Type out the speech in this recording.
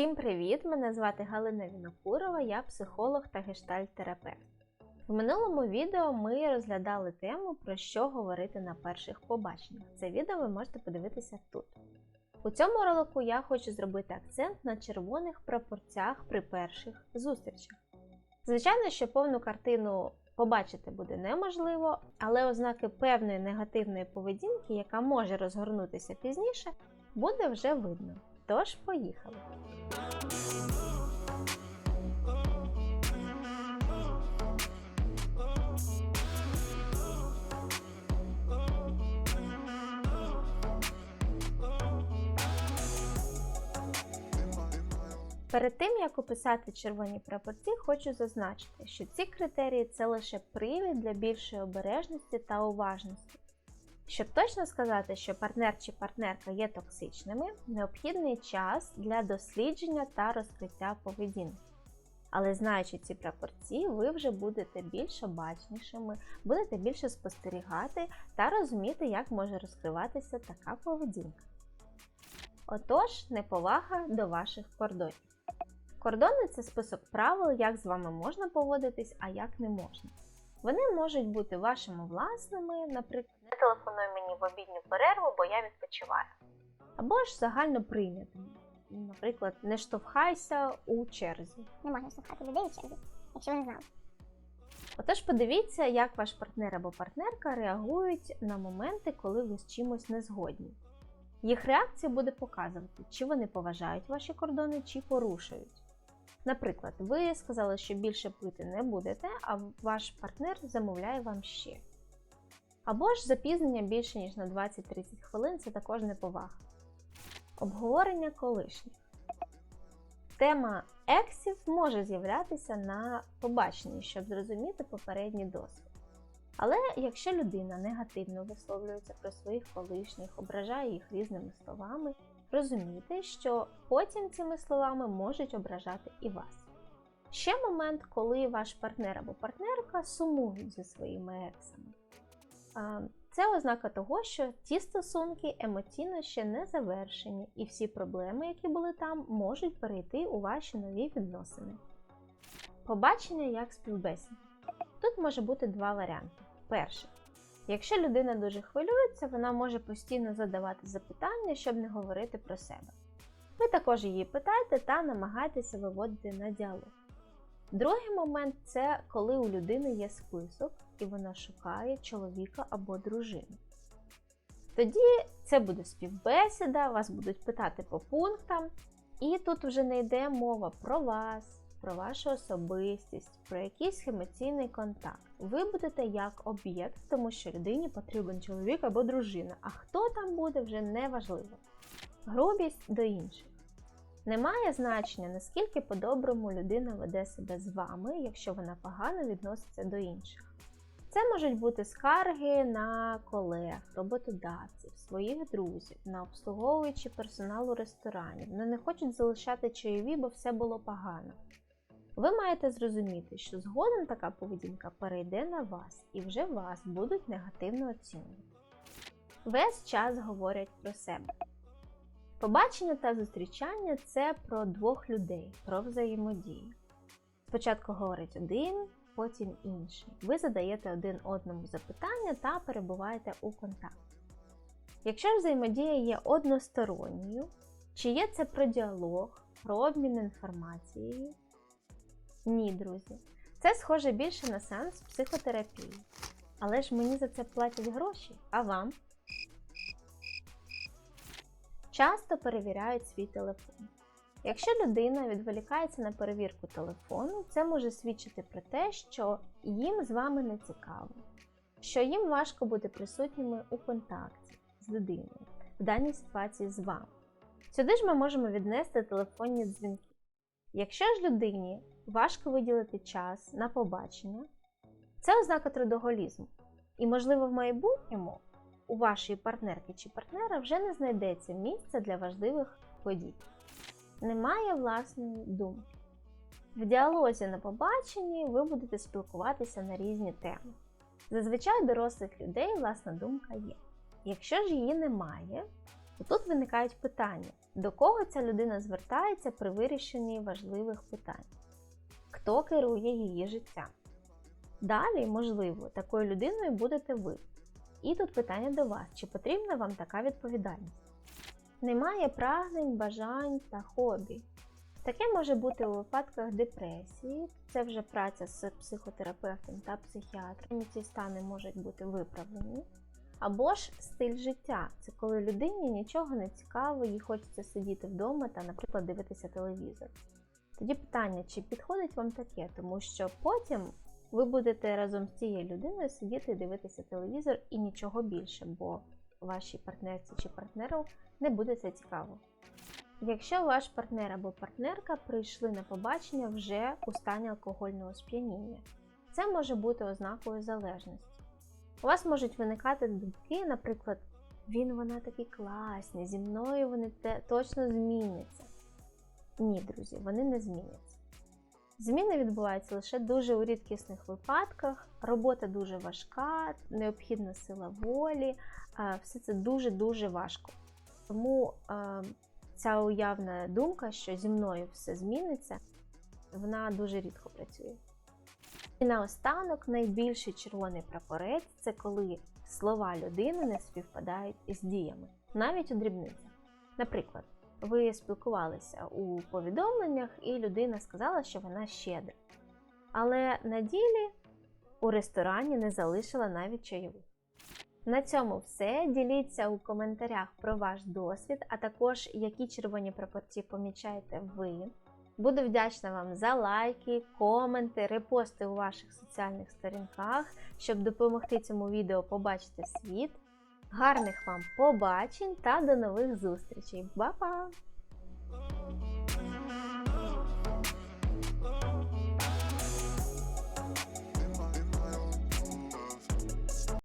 Всім привіт! Мене звати Галина Вінокурова, я психолог та гештальт-терапевт. В минулому відео ми розглядали тему, про що говорити на перших побаченнях. Це відео ви можете подивитися тут. У цьому ролику я хочу зробити акцент на червоних прапорцях при перших зустрічах. Звичайно, що повну картину побачити буде неможливо, але ознаки певної негативної поведінки, яка може розгорнутися пізніше, буде вже видно. Тож, поїхали! Перед тим як описати червоні прапорці, хочу зазначити, що ці критерії це лише привід для більшої обережності та уважності. Щоб точно сказати, що партнер чи партнерка є токсичними, необхідний час для дослідження та розкриття поведінки. Але знаючи ці прапорці, ви вже будете більш обачнішими, будете більше спостерігати та розуміти, як може розкриватися така поведінка. Отож, неповага до ваших кордонів. Кордони це список правил, як з вами можна поводитись, а як не можна. Вони можуть бути вашими власними, наприклад, не телефонуй мені в обідню перерву, бо я відпочиваю. Або ж загально прийнятими. Наприклад, не штовхайся у черзі. Не можна штовхати людей у черзі, якщо ви не знали. Отож, подивіться, як ваш партнер або партнерка реагують на моменти, коли ви з чимось не згодні. Їх реакція буде показувати, чи вони поважають ваші кордони, чи порушують. Наприклад, ви сказали, що більше пити не будете, а ваш партнер замовляє вам ще. Або ж запізнення більше, ніж на 20-30 хвилин це також неповага. Обговорення колишніх. Тема ексів може з'являтися на побаченні, щоб зрозуміти попередній досвід. Але якщо людина негативно висловлюється про своїх колишніх, ображає їх різними словами, розумійте, що потім цими словами можуть ображати і вас. Ще момент, коли ваш партнер або партнерка сумують зі своїми ексами. Це ознака того, що ті стосунки емоційно ще не завершені, і всі проблеми, які були там, можуть перейти у ваші нові відносини. Побачення як співбесід. Тут може бути два варіанти. Перше, якщо людина дуже хвилюється, вона може постійно задавати запитання, щоб не говорити про себе. Ви також її питайте та намагайтеся виводити на діалог. Другий момент це коли у людини є список і вона шукає чоловіка або дружину. Тоді це буде співбесіда, вас будуть питати по пунктам, і тут вже не йде мова про вас, про вашу особистість, про якийсь емоційний контакт. Ви будете як об'єкт, тому що людині потрібен чоловік або дружина, а хто там буде вже не важливо. Грубість до інших. Немає значення, наскільки по-доброму людина веде себе з вами, якщо вона погано відноситься до інших. Це можуть бути скарги на колег, роботодавців, своїх друзів, на обслуговуючи персоналу ресторанів, вони не хочуть залишати чайові, бо все було погано. Ви маєте зрозуміти, що згодом така поведінка перейде на вас і вже вас будуть негативно оцінювати. Весь час говорять про себе. Побачення та зустрічання це про двох людей, про взаємодію. Спочатку говорить один, потім інший. Ви задаєте один одному запитання та перебуваєте у контакті. Якщо взаємодія є односторонньою, чи є це про діалог, про обмін інформацією? Ні, друзі. Це схоже більше на сеанс психотерапії. Але ж мені за це платять гроші, а вам? Часто перевіряють свій телефон. Якщо людина відволікається на перевірку телефону, це може свідчити про те, що їм з вами не цікаво, що їм важко бути присутніми у контакті з людиною в даній ситуації з вами. Сюди ж ми можемо віднести телефонні дзвінки. Якщо ж людині важко виділити час на побачення, це ознака трудоголізму. І, можливо, в майбутньому у вашої партнерки чи партнера вже не знайдеться місця для важливих подій. Немає власної думки. В діалозі на побаченні ви будете спілкуватися на різні теми. Зазвичай дорослих людей власна думка є. Якщо ж її немає, то тут виникають питання, До кого ця людина звертається при вирішенні важливих питань? Хто керує її життям? Далі, можливо, такою людиною будете ви. І тут питання до вас: чи потрібна вам така відповідальність? Немає прагнень, бажань та хобі. Таке може бути у випадках депресії, це вже праця з психотерапевтом та психіатром, і ці стани можуть бути виправлені. Або ж стиль життя це коли людині нічого не цікаво, їй хочеться сидіти вдома та, наприклад, дивитися телевізор. Тоді питання, чи підходить вам таке, тому що потім ви будете разом з цією людиною сидіти і дивитися телевізор і нічого більше, бо вашій партнерці чи партнеру не буде це цікаво. Якщо ваш партнер або партнерка прийшли на побачення вже у стані алкогольного сп'яніння, це може бути ознакою залежності. У вас можуть виникати думки, наприклад, він, вона такі класні, зі мною вони те, точно зміняться. Ні, друзі, вони не зміняться. Зміни відбуваються лише дуже у рідкісних випадках, робота дуже важка, необхідна сила волі, е, все це дуже-дуже важко. Тому е, ця уявна думка, що зі мною все зміниться, вона дуже рідко працює. І наостанок найбільший червоний прапорець це коли слова людини не співпадають із діями, навіть у дрібницях. Наприклад, ви спілкувалися у повідомленнях, і людина сказала, що вона щедра. Але на ділі у ресторані не залишила навіть чайових. На цьому все. Діліться у коментарях про ваш досвід, а також які червоні прапорці помічаєте ви. Буду вдячна вам за лайки, коменти, репости у ваших соціальних сторінках, щоб допомогти цьому відео побачити світ. Гарних вам побачень та до нових зустрічей! Ба-па!